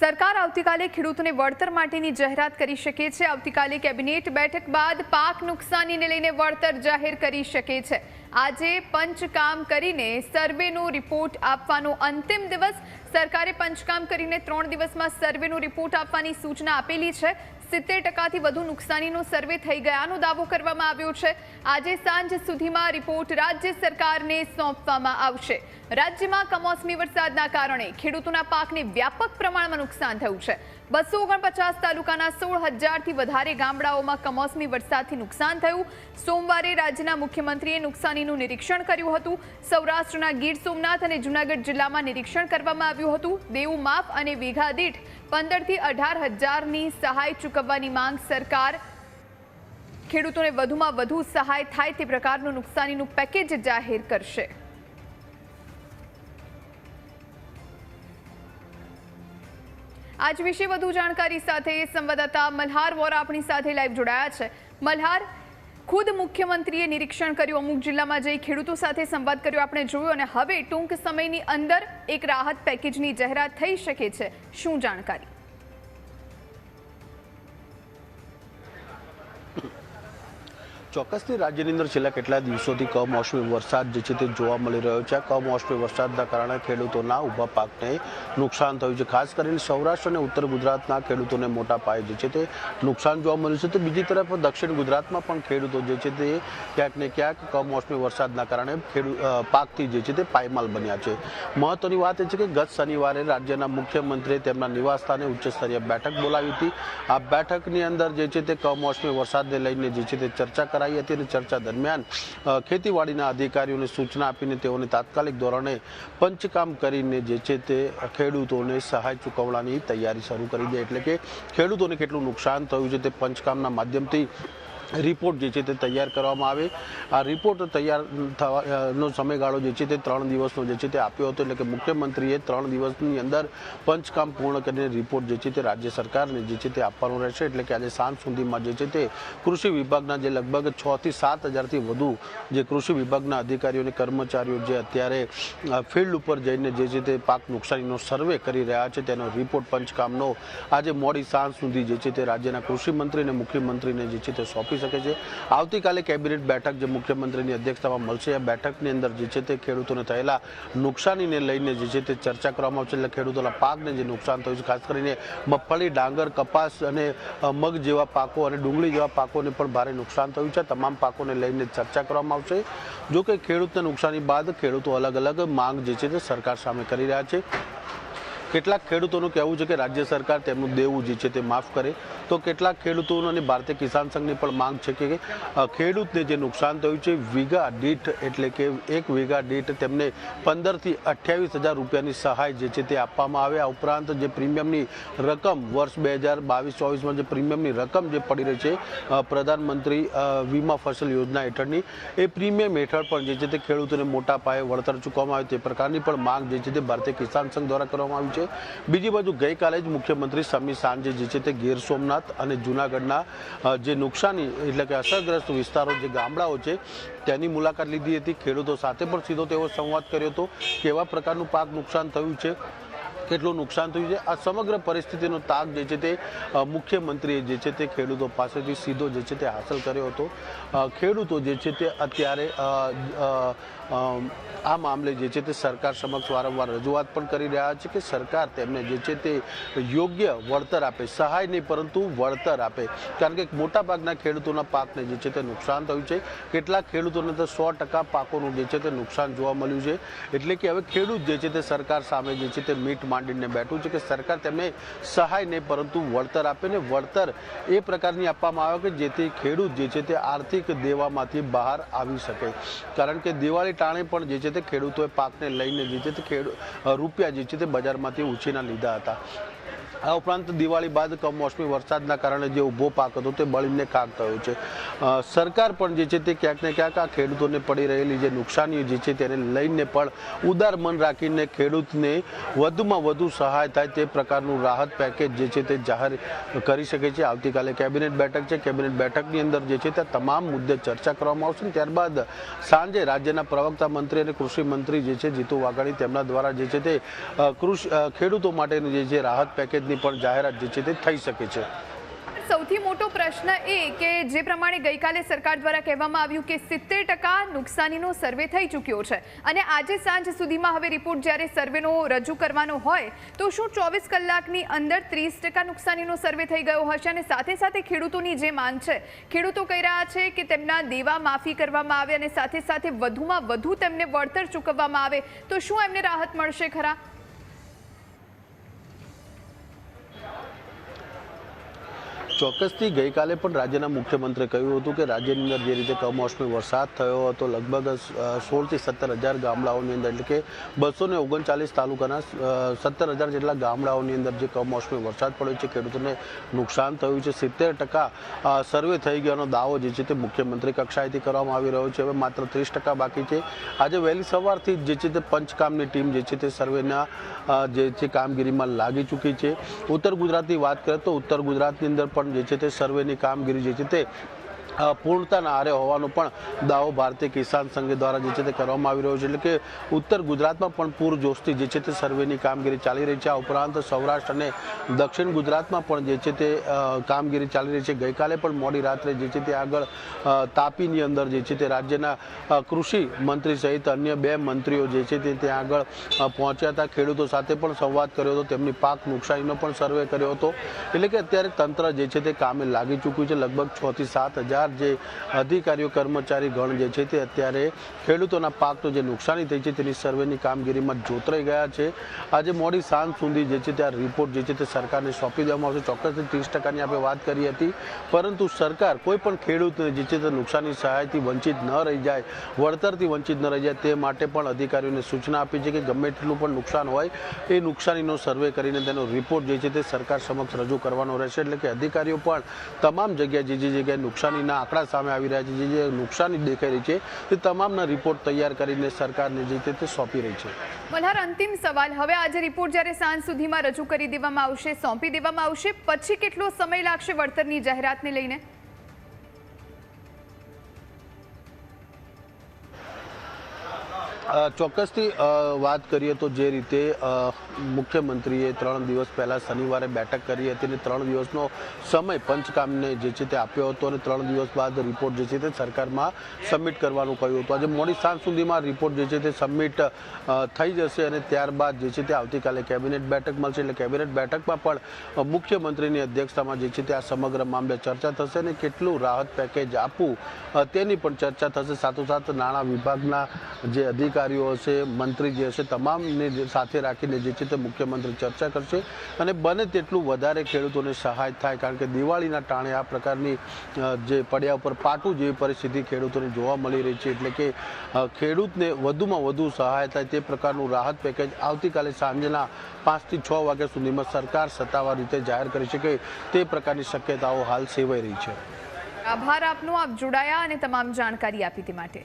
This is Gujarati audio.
સરકાર આવતીકાલે ખેડૂતોને વળતર માટેની જાહેરાત કરી શકે છે. આવતીકાલે કેબિનેટ બેઠક બાદ પાક નુકસાનીને લઈને વળતર જાહેર કરી શકે છે. આજે પંચકામ કરીને સર્વેનો રિપોર્ટ આપવાનો અંતિમ દિવસ. સરકારે પંચકામ કરીને ત્રણ દિવસમાં સર્વેનો રિપોર્ટ આપવાની સૂચના આપેલી છે. સિત્તેર ટકાથી વધુ નુકસાનીનો સર્વે થઈ ગયાનો દાવો કરવામાં આવ્યો છે. આજે સાંજ સુધીમાં રિપોર્ટ રાજ્ય સરકારને સોંપવામાં આવશે. રાજ્યમાં કમોસમી વરસાદના કારણે ખેડૂતોના પાકને વ્યાપક પ્રમાણમાં નુકસાન થયું છે. બસો ઓગણપચાસ તાલુકાના સોળ હજારથી વધારે ગામડાઓમાં કમોસમી વરસાદથી નુકસાન થયું. સોમવારે રાજ્યના મુખ્યમંત્રીએ નુકસાનીનું નિરીક્ષણ કર્યું હતું. સૌરાષ્ટ્રના ગીર સોમનાથ અને જૂનાગઢ જિલ્લામાં નિરીક્ષણ કરવામાં આવ્યું હતું. દેવું માપ અને વીઘા દીઠ પંદરથી અઢાર હજારની સહાય ચૂકવવાની માંગ સરકાર ખેડૂતોને વધુમાં વધુ સહાય થાય તે પ્રકારનું નુકસાનીનું પેકેજ જાહેર કરશે. આજ વિશે વધુ જાણકારી સાથે સંવાદદાતા મલ્હાર વોરા આપણી સાથે લાઈવ જોડાયા છે. મલ્હાર ખુદ મુખ્યમંત્રીએ નિરીક્ષણ કર્યું. અમુક જિલ્લામાં જઈ ખેડૂતો સાથે સંવાદ કર્યો. આપણે જોયું અને હવે ટૂંક સમયની અંદર એક રાહત પેકેજની જાહેરાત થઈ શકે છે. શું જાણકારી? ચોક્કસથી રાજ્યની અંદર છેલ્લા કેટલા દિવસોથી કમોસમી વરસાદ જે છે તે જોવા મળી રહ્યો છે. આ કમોસમી વરસાદના કારણે ખેડૂતોના ઊભા પાકને નુકસાન થયું છે. ખાસ કરીને સૌરાષ્ટ્ર અને ઉત્તર ગુજરાતના ખેડૂતોને મોટા પાયે જે છે તે નુકસાન જોવા મળ્યું છે. તો બીજી તરફ દક્ષિણ ગુજરાતમાં પણ ખેડૂતો જે છે તે ક્યાંક ને ક્યાંક કમોસમી વરસાદના કારણે ખેડૂત પાકથી જે છે તે પાયમાલ બન્યા છે. મહત્વની વાત એ છે કે ગત શનિવારે રાજ્યના મુખ્યમંત્રીએ તેમના નિવાસસ્થાને ઉચ્ચ સ્તરીય બેઠક બોલાવી હતી. આ બેઠકની અંદર જે છે તે કમોસમી વરસાદને લઈને જે છે તે ચર્ચા કરાઈ હતી અને ચર્ચા દરમિયાન ખેતીવાડીના અધિકારીઓને સૂચના આપીને તેઓને તાત્કાલિક ધોરણે પંચકામ કરીને જે છે તે ખેડૂતોને સહાય ચૂકવવાની તૈયારી શરૂ કરી દે. એટલે કે ખેડૂતોને કેટલું નુકસાન થયું છે તે પંચકામના માધ્યમથી રિપોર્ટ જે છે તે તૈયાર કરવામાં આવે. આ રિપોર્ટ તૈયાર થવાનો સમયગાળો જે છે તે ત્રણ દિવસનો જે છે તે આપ્યો હતો. એટલે કે મુખ્યમંત્રીએ ત્રણ દિવસની અંદર પંચકામ પૂર્ણ કરીને રિપોર્ટ જે છે તે રાજ્ય સરકારને જે છે તે આપવાનો રહેશે. એટલે કે આજે સાંજ સુધીમાં જે છે તે કૃષિ વિભાગના જે લગભગ છથી સાત હજારથી વધુ જે કૃષિ વિભાગના અધિકારીઓ અને કર્મચારીઓ જે અત્યારે ફિલ્ડ ઉપર જઈને જે છે તે પાક નુકસાનીનો સર્વે કરી રહ્યા છે. તેનો રિપોર્ટ પંચકામનો આજે મોડી સાંજ સુધી જે છે તે રાજ્યના કૃષિ મંત્રી અને મુખ્યમંત્રીને જે છે તે સોંપી શકે છે. આવતીકાલે કેબિનેટ બેઠક જે મુખ્યમંત્રીની અધ્યક્ષતામાં મળશે, આ બેઠકની અંદર જે છે તે ખેડૂતોને થયેલા નુકસાનીને લઈને જે છે તે ચર્ચા કરવામાં આવશે. એટલે ખેડૂતોના પાકને જે નુકસાન થયું છે, ખાસ કરીને મગફળી, ડાંગર, કપાસ અને મગ જેવા પાકો અને ડુંગળી જેવા પાકોને પણ ભારે નુકસાન થયું છે. તમામ પાકોને લઈને ચર્ચા કરવામાં આવશે. જોકે ખેડૂતને નુકસાની બાદ ખેડૂતો અલગ અલગ માંગ જે છે તે સરકાર સામે કરી રહ્યા છે. કેટલાક ખેડૂતોનું કહેવું છે કે રાજ્ય સરકાર તેમનું દેવું જે છે તે માફ કરે. તો કેટલાક ખેડૂતોનું અને ભારતીય કિસાન સંઘની પણ માંગ છે કે ખેડૂતને જે નુકસાન થયું છે, વીઘા દીઠ એટલે કે એક વીઘા દીઠ તેમને પંદરથી અઠ્યાવીસ હજાર રૂપિયાની સહાય જે છે તે આપવામાં આવે. આ ઉપરાંત જે પ્રીમિયમની રકમ વર્ષ બે હજાર બાવીસ, ચોવીસમાં જે પ્રીમિયમની રકમ જે પડી રહી છે પ્રધાનમંત્રી વીમા ફસલ યોજના હેઠળની, એ પ્રીમિયમ હેઠળ પણ જે છે તે ખેડૂતોને મોટા પાયે વળતર ચૂકવવામાં આવે. તે પ્રકારની પણ માંગ જે છે તે ભારતીય કિસાન સંઘ દ્વારા કરવામાં આવી છે. બીજી બાજુ ગઈકાલે જ મુખ્યમંત્રી સમી સાંજે જે છે તે ગીર સોમનાથ અને જૂનાગઢના જે નુકસાની એટલે કે અસરગ્રસ્ત વિસ્તારો જે ગામડાઓ છે, તેની મુલાકાત લીધી હતી. ખેડૂતો સાથે પણ સીધો તેઓ સંવાદ કર્યો હતો કેવા પ્રકારનું પાક નુકસાન થયું છે. કેટલું નુકસાન થયું છે આ સમગ્ર પરિસ્થિતિનો તાગ જે છે તે મુખ્યમંત્રીએ જે છે તે ખેડૂતો પાસેથી સીધો જે છે તે હાંસલ કર્યો હતો ખેડૂતો જે છે તે અત્યારે આ મામલે જે છે તે સરકાર સમક્ષ વારંવાર રજૂઆત પણ કરી રહ્યા છે કે સરકાર તેમને જે છે તે યોગ્ય વળતર આપે સહાય નહીં પરંતુ વળતર આપે કારણ કે મોટાભાગના ખેડૂતોના પાકને જે છે તે નુકસાન થયું છે કેટલાક ખેડૂતોને તો સો ટકા પાકોનું જે છે તે નુકસાન જોવા મળ્યું છે એટલે કે હવે ખેડૂત જે છે તે સરકાર સામે જે છે તે મીટ માંડીને બેઠું છે કે સરકાર તેમને સહાય નહીં, પરંતુ વળતર આપે ને વળતર એ પ્રકારની આપવામાં આવે કે જેથી ખેડૂત જે છે તે આર્થિક દેવામાંથી બહાર આવી શકે. કારણ કે દિવાળી ટાણે પણ જે છે તે ખેડૂતોએ પાકને લઈને જે છે તે ખેડૂત રૂપિયા જે છે તે બજારમાંથી ઉછીના લીધા હતા. આ ઉપરાંત દિવાળી બાદ કમોસમી વરસાદના કારણે જે ઊભો પાક હતો તે બળીને ખાક થયો છે. સરકાર પણ જે છે તે ક્યાંક ને ક્યાંક આ ખેડૂતોને પડી રહેલી જે નુકસાનીઓ જે છે તેને લઈને પણ ઉદાર મન રાખીને ખેડૂતને વધુમાં વધુ સહાય થાય તે પ્રકારનું રાહત પેકેજ જે છે તે જાહેર કરી શકે છે. આવતીકાલે કેબિનેટ બેઠક છે. કેબિનેટ બેઠકની અંદર જે છે તે તમામ મુદ્દે ચર્ચા કરવામાં આવશે ત્યારબાદ સાંજે રાજ્યના પ્રવક્તા મંત્રી અને કૃષિ મંત્રી જે છે જીતુ વાઘાણી તેમના દ્વારા જે છે તે કૃષિ ખેડૂતો માટેનું જે છે રાહત પેકેજ પેકેજની પણ જાહેરાત જે છે તે થઈ શકે છે. સૌથી મોટો પ્રશ્ન એ કે જે પ્રમાણે ગઈકાલે સરકાર દ્વારા કહેવામાં આવ્યું કે સિત્તેર ટકા નુકસાનીનો સર્વે થઈ ચૂક્યો છે. અને આજે સાંજ સુધીમાં હવે રિપોર્ટ જ્યારે સર્વેનો રજૂ કરવાનો હોય, તો શું ચોવીસ કલાકની અંદર ત્રીસ ટકા નુકસાનીનો સર્વે થઈ ગયો હશે? અને સાથે સાથે ખેડૂતોની જે માંગ છે, ખેડૂતો કહી રહ્યા છે કે તેમના દેવા માફી કરવામાં આવે અને સાથે સાથે વધુમાં વધુ તેમને વળતર ચૂકવવામાં આવે, તો શું એમને રાહત મળશે ખરા? ચોક્કસથી ગઈકાલે પણ રાજ્યના મુખ્યમંત્રીએ કહ્યું હતું કે રાજ્યની અંદર જે રીતે કમોસમી વરસાદ થયો હતો, લગભગ સોળથી સત્તર હજાર ગામડાઓની અંદર, એટલે કે બસો ને ઓગણચાલીસ તાલુકાના સત્તર હજાર જેટલા ગામડાઓની અંદર જે કમોસમી વરસાદ પડ્યો છે, ખેડૂતોને નુકસાન થયું છે. સિત્તેર ટકા સર્વે થઈ ગયાનો દાવો જે છે તે મુખ્યમંત્રી કક્ષાએથી કરવામાં આવી રહ્યો છે. હવે માત્ર ત્રીસ ટકા બાકી છે. આજે વહેલી સવારથી જે છે તે પંચકામની ટીમ જે છે તે સર્વેના જે છે કામગીરીમાં લાગી ચૂકી છે. ઉત્તર ગુજરાતની વાત કરીએ તો ઉત્તર ગુજરાતની અંદર પણ જે છે તે સર્વેની કામગીરી જે છે તે પૂર્ણતાના આરે હોવાનો પણ દાવો ભારતીય કિસાન સંઘ દ્વારા જે છે તે કરવામાં આવી રહ્યો છે. એટલે કે ઉત્તર ગુજરાતમાં પણ પૂરજોશથી જે છે તે સર્વેની કામગીરી ચાલી રહી છે. આ ઉપરાંત સૌરાષ્ટ્ર અને દક્ષિણ ગુજરાતમાં પણ જે છે તે કામગીરી ચાલી રહી છે. ગઈકાલે પણ મોડી રાત્રે જે છે તે આગળ તાપીની અંદર જે છે તે રાજ્યના કૃષિ મંત્રી સહિત અન્ય બે મંત્રીઓ જે છે તે ત્યાં આગળ પહોંચ્યા હતા. ખેડૂતો સાથે પણ સંવાદ કર્યો હતો. તેમની પાક નુકસાનીનો પણ સર્વે કર્યો હતો. એટલે કે અત્યારે તંત્ર જે છે તે કામે લાગી ચૂક્યું છે. લગભગ છ થી સાત હજાર જે અધિકારીઓ, કર્મચારી, ગણ જે છે તે અત્યારે ખેડૂતોના પાકનું જે નુકસાની થઈ છે તેની સર્વેની કામગીરીમાં જોતરાઈ ગયા છે. આજે મોડી સાંજ સુધી જે છે તે આ રિપોર્ટ જે છે તે સરકારને સોંપી દેવામાં આવશે. ચોક્કસથી ત્રીસ ટકાની આપણે વાત કરી હતી. પરંતુ સરકાર કોઈ પણ ખેડૂતને જે છે તે નુકસાની સહાયથી વંચિત ન રહી જાય, વળતરથી વંચિત ન રહી જાય તે માટે પણ અધિકારીઓને સૂચના આપી છે કે ગમે તેટલું પણ નુકસાન હોય એ નુકસાનીનો સર્વે કરીને તેનો રિપોર્ટ જે છે તે સરકાર સમક્ષ રજૂ કરવાનો રહેશે. એટલે કે અધિકારીઓ પણ તમામ જગ્યાએ જે જે જગ્યાએ નુકસાનીના આંકડા સામે આવી રહ્યા છે, જે નુકસાની દેખાઈ રહી છે, તે તમામના રિપોર્ટ તૈયાર કરીને સરકારને જે તે સોંપી રહી છે. મલ્હાર, અંતિમ સવાલ. હવે આજે રિપોર્ટ જ્યારે સાંજ સુધીમાં રજૂ કરી દેવામાં આવશે, સોંપી દેવામાં આવશે, પછી કેટલો સમય લાગશે વળતરની જાહેરાતને લઈને? ચોક્કસથી વાત કરીએ તો જે રીતે મુખ્યમંત્રીએ ત્રણ દિવસ પહેલાં શનિવારે બેઠક કરી હતી અને ત્રણ દિવસનો સમય પંચકામને જે છે તે આપ્યો હતો અને ત્રણ દિવસ બાદ રિપોર્ટ જે છે તે સરકારમાં સબમિટ કરવાનું કહ્યું હતું. આજે મોડી સાંજ સુધીમાં રિપોર્ટ જે છે તે સબમિટ થઈ જશે અને ત્યારબાદ જે છે તે આવતીકાલે કેબિનેટ બેઠક મળશે. એટલે કેબિનેટ બેઠકમાં પણ મુખ્યમંત્રીની અધ્યક્ષતામાં જે છે તે આ સમગ્ર મામલે ચર્ચા થશે અને કેટલું રાહત પેકેજ આપવું તેની પણ ચર્ચા થશે. સાથોસાથ નાણાં વિભાગના જે અધિકારીઓ હશે, મંત્રી જે હશે, તમામને સાથે રાખીને જે છે તે મુખ્યમંત્રી ચર્ચા કરશે અને બને તેટલું વધારે ખેડૂતોને સહાય થાય, કારણ કે દિવાળીના ટાણે આ પ્રકારની જે પડ્યા ઉપર પાટું જેવી પરિસ્થિતિ ખેડૂતોને જોવા મળી રહી છે. એટલે કે ખેડૂતને વધુમાં વધુ સહાય થાય તે પ્રકારનું રાહત પેકેજ આવતીકાલે સાંજના પાંચથી છ વાગ્યા સુધીમાં સરકાર સત્તાવાર રીતે જાહેર કરી શકે તે પ્રકારની શક્યતાઓ હાલ સેવાઈ રહી છે. આભાર આપનો, આપ જોડાયા અને તમામ જાણકારી આપી તે માટે.